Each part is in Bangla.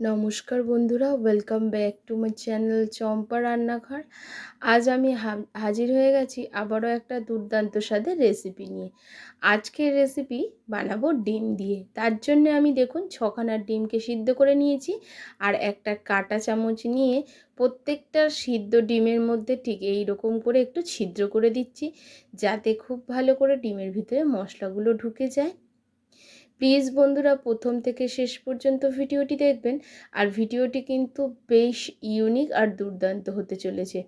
নমস্কার বন্ধুরা welcome back to my channel Champa Rannaghar. আজ আমি হাজির হয়ে গেছি আবারও একটা দুর্দান্ত স্বাদের রেসিপি নিয়ে। আজকের রেসিপি বানাবো ডিম দিয়ে। তার জন্য আমি দেখুন ছখানা ডিমকে সিদ্ধ করে নিয়েছি আর একটা কাঁটা চামচ নিয়ে প্রত্যেকটা সিদ্ধ ডিমের মধ্যে ঠিক এই রকম করে একটু ছিদ্র করে দিচ্ছি যাতে খুব ভালো করে ডিমের ভিতরে মশলাগুলো ঢুকে যায়। প্লিজ বন্ধুরা প্রথম থেকে শেষ পর্যন্ত ভিডিওটি দেখবেন। আর ভিডিওটি কিন্তু বেশ ইউনিক আর দুর্দান্ত হতে চলেছে।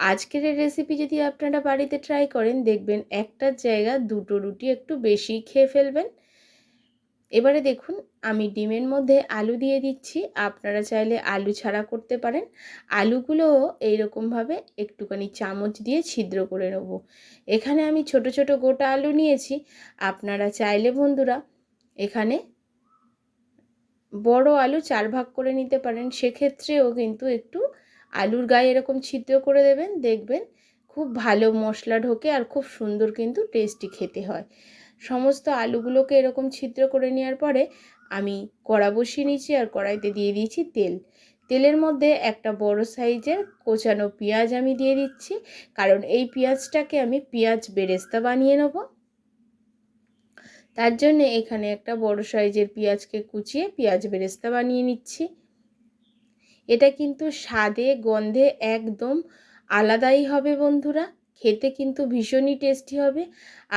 আজকের এই রেসিপি যদি আপনারা বাড়িতে ট্রাই করেন, দেখবেন একটার জায়গা দুটো রুটি একটু বেশি খেয়ে ফেলবেন। এবারে দেখুন, আমি ডিমের মধ্যে আলু দিয়ে দিচ্ছি। আপনারা চাইলে আলু ছাড়া করতে পারেন। আলুগুলোও এইরকমভাবে একটুখানি চামচ দিয়ে ছিদ্র করে নেব। এখানে আমি ছোট ছোট গোটা আলু নিয়েছি। আপনারা চাইলে বন্ধুরা এখানে বড় আলু চার ভাগ করে নিতে পারেন। সেক্ষেত্রেও কিন্তু একটু আলুর গায়ে এরকম ছিদ্র করে দেবেন, দেখবেন খুব ভালো মশলা ঢোকে আর খুব সুন্দর কিন্তু টেস্টি খেতে হয়। সমস্ত আলুগুলোকে এরকম ছিদ্র করে নেওয়ার পরে আমি কড়া বসিয়ে নিয়েছি আর কড়াইতে দিয়ে দিয়েছি তেল। তেলের মধ্যে একটা বড় সাইজের কোচানো পেঁয়াজ আমি দিয়ে দিচ্ছি। কারণ এই পেঁয়াজটাকে আমি পেঁয়াজ বেরেস্তা বানিয়ে নেব। তার জন্য এখানে একটা বড় সাইজের পেঁয়াজকে কুচিয়ে পেঁয়াজ বেরেস্তা বানিয়ে নিচ্ছি। এটা কিন্তু স্বাদে, গন্ধে একদম আলাদাই হবে বন্ধুরা। খেতে কিন্তু ভীষণই টেস্টি হবে।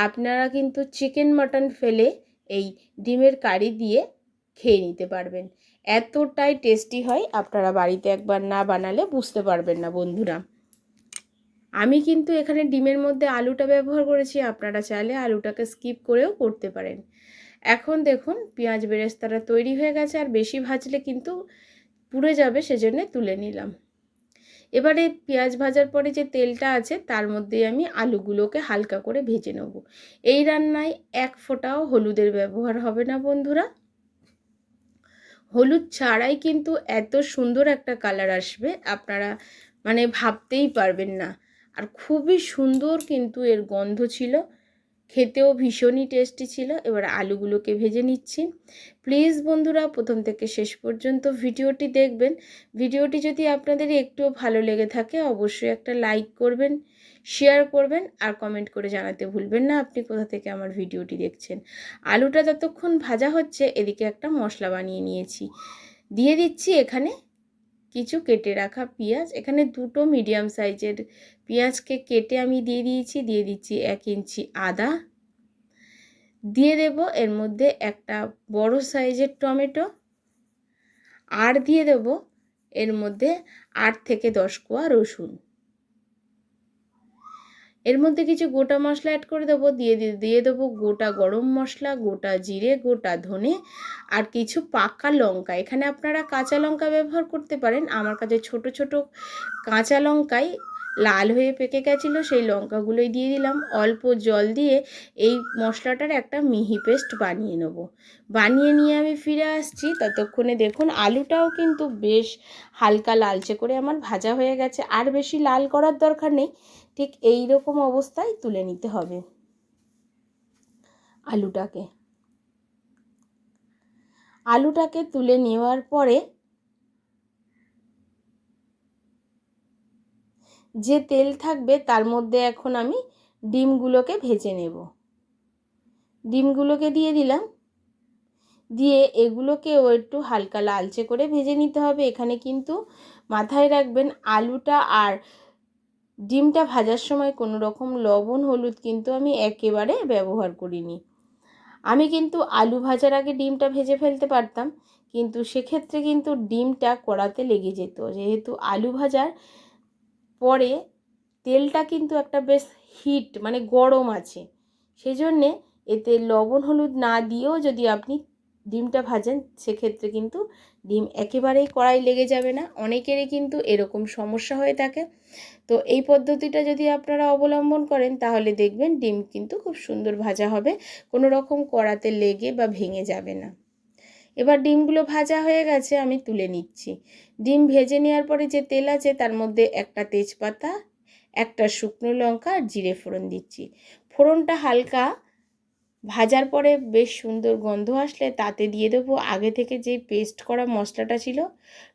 আপনারা কিন্তু চিকেন মাটন ফেলে এই ডিমের কারি দিয়ে খেয়ে নিতে পারবেন। এতটাই টেস্টি হয়, আপনারা বাড়িতে একবার না বানালে বুঝতে পারবেন না বন্ধুরা। আমি কিন্তু এখানে ডিমের মধ্যে আলুটা ব্যবহার করেছি, আপনারা চাইলে আলুটাকে স্কিপ করেও করতে পারেন। এখন দেখুন, পেঁয়াজ বেরেস্তাটা তৈরি হয়ে গেছে, আর বেশি ভাজলে কিন্তু পুড়ে যাবে, সেজন্য তুলে নিলাম। এবারে পেঁয়াজ ভাজার পরে যে তেলটা আছে, তার মধ্যে আমি আলুগুলোকে হালকা করে ভেজে নেব। এই রান্নায় এক ফোঁটাও হলুদের ব্যবহার হবে না, বন্ধুরা। হলুদ ছাড়াই কিন্তু এত সুন্দর একটা কালার আসবে, আপনারা মানে ভাবতেই পারবেন না। আর খুবই সুন্দর কিন্তু এর গন্ধ ছিল। খেতেও ভীষণই টেস্টি ছিল। এবার আলুগুলোকে ভেজে নিচ্ছি। প্লিজ বন্ধুরা, প্রথম থেকে শেষ পর্যন্ত ভিডিওটি দেখবেন। ভিডিওটি যদি আপনাদের একটুও ভালো লেগে থাকে, অবশ্যই একটা লাইক করবেন শেয়ার করবেন আর কমেন্ট করে জানাতে ভুলবেন না আপনি কোথা থেকে আমার ভিডিওটি দেখছেন। আলুটা যতক্ষণ ভাজা হচ্ছে, এদিকে একটা মশলা বানিয়ে নিয়েছি। দিয়ে দিচ্ছি এখানে কিছু কেটে রাখা পেঁয়াজ। এখানে দুটো মিডিয়াম সাইজের পেঁয়াজকে কেটে আমি দিয়ে দিয়েছি, দিয়ে দিচ্ছি এক ইঞ্চি আদা। দিয়ে দেব এর মধ্যে একটা বড় সাইজের টমেটো। আর দিয়ে দেব এর মধ্যে আট থেকে দশ কোয়া রসুন। এর মধ্যে কিছু গোটা মশলা অ্যাড করে দেবো, দিয়ে দিয়ে দেবো গোটা গরম মশলা, গোটা জিরে, গোটা ধনে আর কিছু পাকা লঙ্কা। এখানে আপনারা কাঁচা লঙ্কা ব্যবহার করতে পারেন। আমার কাছে ছোট ছোট কাঁচা লঙ্কাই লাল হয়ে পেকে গেছিল, সেই লঙ্কাগুলোই দিয়ে দিলাম। অল্প জল দিয়ে এই মশলাটার একটা মিহি পেস্ট বানিয়ে নেব। বানিয়ে নিয়ে আমি ফিরে আসছি। ততক্ষণে দেখুন আলুটাও কিন্তু বেশ হালকা লালচে করে আমার ভাজা হয়ে গেছে। আর বেশি লাল করার দরকার নেই। ঠিক এই রকম অবস্থায় তুলে নিতে হবে আলুটাকে। আলুটাকে তুলে নেওয়ার পরে যে তেল থাকবে তার মধ্যে এখন আমি ডিমগুলোকে ভেজে নেব। ডিমগুলোকে দিয়ে দিলাম। দিয়ে এগুলোকেও একটু হালকা লালচে করে ভেজে নিতে হবে। এখানে কিন্তু মাথায় রাখবেন আলুটা আর ডিমটা ভাজার সময় কোনো রকম লবণ, হলুদ কিন্তু আমি একেবারে ব্যবহার করিনি। আমি কিন্তু আলু ভাজার আগে ডিমটা ভেজে ফেলতে পারতাম, কিন্তু সেক্ষেত্রে কিন্তু ডিমটা কড়াতে লেগে যেত। যেহেতু আলু ভাজার পরে তেলটা কিন্তু একটা বেশ হিট মানে গরম আছে, সেজন্যে এতে লবণ, হলুদ না দিয়েও যদি আপনি ডিমটা ভাজেন, সেক্ষেত্রে কিন্তু ডিম একেবারেই কড়াই লেগে যাবে না। অনেকেরই কিন্তু এরকম সমস্যা হয়ে থাকে। তো এই পদ্ধতিটা যদি আপনারা অবলম্বন করেন, তাহলে দেখবেন ডিম কিন্তু খুব সুন্দর ভাজা হবে। কোনো রকম কড়াতে লেগে বা ভেঙে যাবে না। এবার ডিমগুলো ভাজা হয়ে গেছে, আমি তুলে নিচ্ছি। ডিম ভেজে নেওয়ার পরে যে তেল আছে, তার মধ্যে একটা তেজপাতা, একটা শুকনো লঙ্কা আর জিরে ফোড়ন দিচ্ছি। ফোড়নটা হালকা ভাজার পরে বেশ সুন্দর গন্ধ আসলে তাতে দিয়ে দেবো। আগে থেকে যে পেস্ট করা মশলাটা ছিল,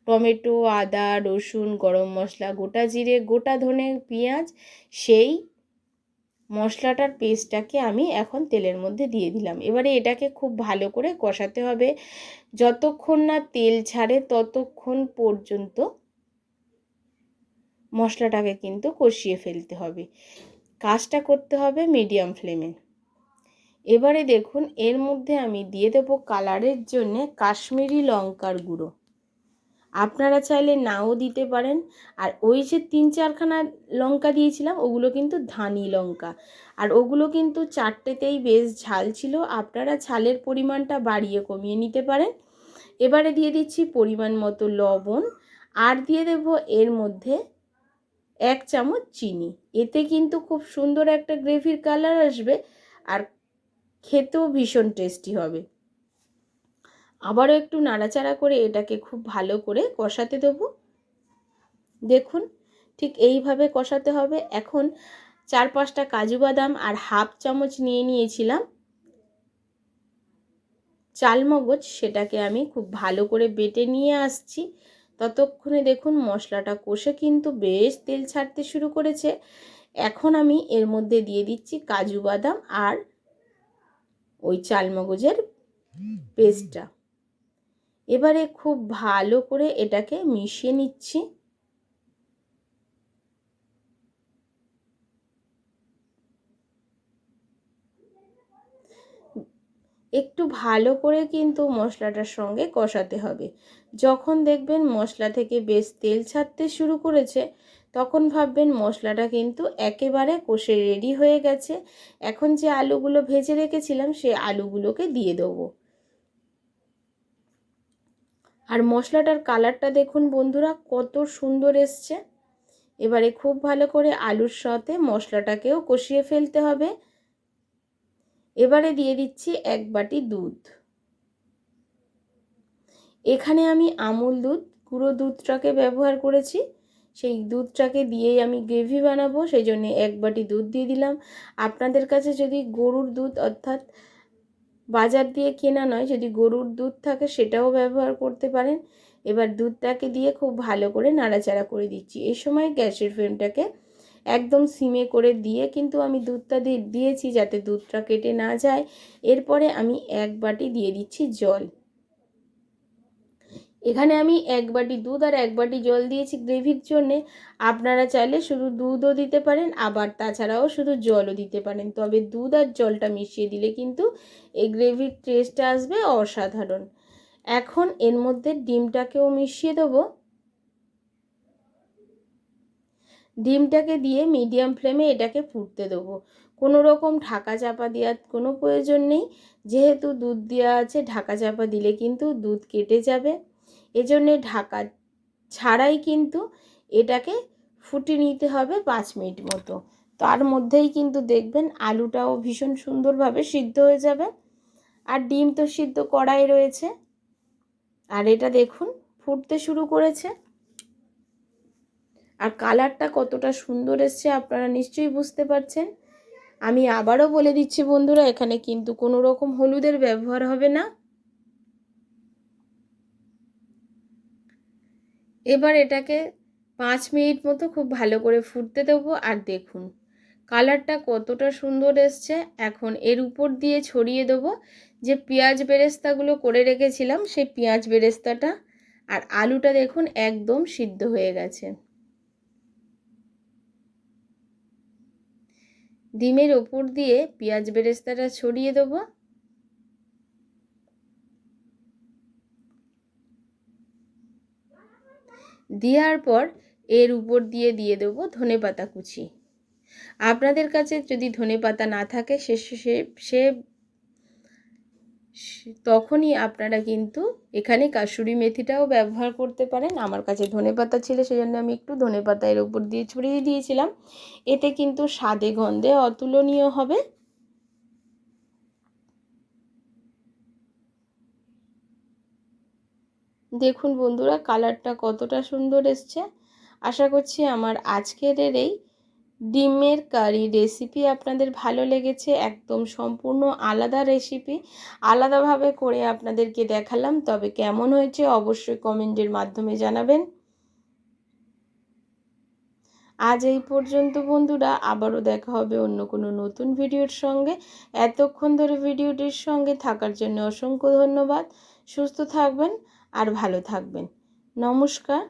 টমেটো, আদা, রসুন, গরম মশলা, গোটা জিরে, গোটা ধনে, পেঁয়াজ, সেই মশলাটার পেস্টটাকে আমি এখন তেলের মধ্যে দিয়ে দিলাম। এবারে এটাকে খুব ভালো করে কষাতে হবে। যতক্ষণ না তেল ছাড়ে ততক্ষণ পর্যন্ত মশলাটাকে কিন্তু কষিয়ে ফেলতে হবে। কাজটা করতে হবে মিডিয়াম ফ্লেমে এবারে দেখুন, এর মধ্যে আমি দিয়ে দেব কালারের জন্যে কাশ্মীরি লঙ্কার গুঁড়ো। আপনারা চাইলে নাও দিতে পারেন। আর ওই যে তিন চারখানা লঙ্কা দিয়েছিলাম, ওগুলো কিন্তু ধানি লঙ্কা। আর ওগুলো কিন্তু চারটেতেই বেশ ঝাল ছিল। আপনারা ঝালের পরিমাণটা বাড়িয়ে কমিয়ে নিতে পারেন। এবারে দিয়ে দিচ্ছি পরিমাণ মতো লবণ। আর দিয়ে দেব এর মধ্যে এক চামচ চিনি। এতে কিন্তু খুব সুন্দর একটা গ্রেভির কালার আসবে। আর খেতেও ভীষণ টেস্টি হবে। আবারও একটু নাড়াচাড়া করে এটাকে খুব ভালো করে কষাতে দেবো। দেখুন, ঠিক এইভাবে কষাতে হবে। এখন চার পাঁচটা কাজু বাদাম আর হাফ চামচ নিয়ে নিয়েছিলাম। চালমগজ সেটাকে আমি খুব ভালো করে বেটে নিয়ে আসছি। ততক্ষণে দেখুন মশলাটা কষে কিন্তু বেশ তেল ছাড়তে শুরু করেছে। এখন আমি এর মধ্যে দিয়ে দিচ্ছি কাজু বাদাম আর ওই চালমগজের পেস্টটা এবারে খুব ভালো করে এটাকে মিশিয়ে নিচ্ছি। একটু ভালো করে কিন্তু মশলাটার সঙ্গে কষাতে হবে। যখন দেখবেন মশলা থেকে বেশ তেল ছাড়তে শুরু করেছে তখন ভাববেন মশলাটা কিন্তু একেবারে কষে রেডি হয়ে গেছে। এখন যে আলুগুলো ভেজে রেখেছিলাম, সে আলুগুলোকে দিয়ে দেবো। আর মশলাটার কালারটা দেখুন বন্ধুরা, কত সুন্দর এসছে। এবারে খুব ভালো করে আলুর সাথে মশলাটাকেও কষিয়ে ফেলতে হবে। এবারে দিয়ে দিচ্ছি এক বাটি দুধ। এখানে আমি আমুল দুধ, গুঁড়ো দুধটাকে ব্যবহার করেছি। সেই দুধটাকে দিয়েই আমি গ্রেভি বানাবো সেই জন্যে এক বাটি দুধ দিয়ে দিলাম। আপনাদের কাছে যদি গরুর দুধ, অর্থাৎ বাজার দিয়ে কেনা নয়, যদি গরুর দুধ থাকে সেটাও ব্যবহার করতে পারেন। এবার দুধটাকে দিয়ে খুব ভালো করে নাড়াচাড়া করে দিচ্ছি। এই সময় গ্যাসের ফ্লেমটাকে একদম সিমে করে দিয়ে কিন্তু আমি দুধটা দিয়ে দিয়েছি যাতে দুধটা কেটে না যায়। এরপরে আমি এক বাটি দিয়ে দিচ্ছি জল। এখানে আমি এক বাটি দুধ আর এক বাটি জল দিয়েছি গ্রেভির জন্যে। আপনারা চাইলে শুধু দুধও দিতে পারেন, আবার তাছাড়াও শুধু জলও দিতে পারেন। তবে দুধ আর জলটা মিশিয়ে দিলে কিন্তু এই গ্রেভির টেস্টটা আসবে অসাধারণ। এখন এর মধ্যে ডিমটাকেও মিশিয়ে দেবো। ডিমটাকে দিয়ে মিডিয়াম ফ্লেমে এটাকে ফুটতে দেবো। কোনো রকম ঢাকা চাপা দেওয়ার কোনো প্রয়োজন নেই। যেহেতু দুধ দেওয়া আছে, ঢাকা চাপা দিলে কিন্তু দুধ কেটে যাবে। এজন্যে ঢাকা ছাড়াই কিন্তু এটাকে ফুটে নিতে হবে পাঁচ মিনিট মতো। তার মধ্যেই কিন্তু দেখবেন আলুটাও ভীষণ সুন্দরভাবে সিদ্ধ হয়ে যাবে। আর ডিম তো সিদ্ধ কড়াই রয়েছে। আর এটা দেখুন, ফুটতে শুরু করেছে। আর কালারটা কতটা সুন্দর এসছে আপনারা নিশ্চয়ই বুঝতে পারছেন। আমি আবারও বলে দিচ্ছি বন্ধুরা, এখানে কিন্তু কোনো রকম হলুদের ব্যবহার হবে না। এবার এটাকে পাঁচ মিনিট মতো খুব ভালো করে ফুটতে দেবো আর দেখুন, কালারটা কতটা সুন্দর এসছে। এখন এর উপর দিয়ে ছড়িয়ে দেবো যে পেঁয়াজ বেরেস্তাগুলো করে রেখেছিলাম, সেই পেঁয়াজ বেরেস্তাটা আর আলুটা দেখুন একদম সিদ্ধ হয়ে গেছে। ডিমের ওপর দিয়ে পেঁয়াজ বেরেস্তাটা ছড়িয়ে দেবো। দেওয়ার পর এর উপর দিয়ে দিয়ে দেবো ধনে পাতা কুচি। আপনাদের কাছে যদি ধনে পাতা না থাকে, সে সে তখনই আপনারা কিন্তু এখানে কাসুরি মেথিটাও ব্যবহার করতে পারেন। আমার কাছে ধনে পাতা ছিল, সেজন্য আমি একটু ধনে পাতা এর উপর দিয়ে ছড়িয়ে দিয়েছিলাম। এতে কিন্তু স্বাদে গন্ধে অতুলনীয় হবে। দেখুন বন্ধুরা, কালারটা কতটা সুন্দর এসছে। আশা করছি আমার আজকের এই ডিমের কারি রেসিপি আপনাদের ভালো লেগেছে, একদম সম্পূর্ণ আলাদা রেসিপি আলাদাভাবে করে আপনাদেরকে দেখালাম, তবে কেমন হয়েছে অবশ্যই কমেন্টের মাধ্যমে জানাবেন। আজ এই পর্যন্ত বন্ধুরা, আবারও দেখা হবে অন্য কোনো নতুন ভিডিওর সঙ্গে। এতক্ষণ ধরে ভিডিওটির সঙ্গে থাকার জন্য অসংখ্য ধন্যবাদ। সুস্থ থাকবেন আর ভালো থাকবেন। নমস্কার।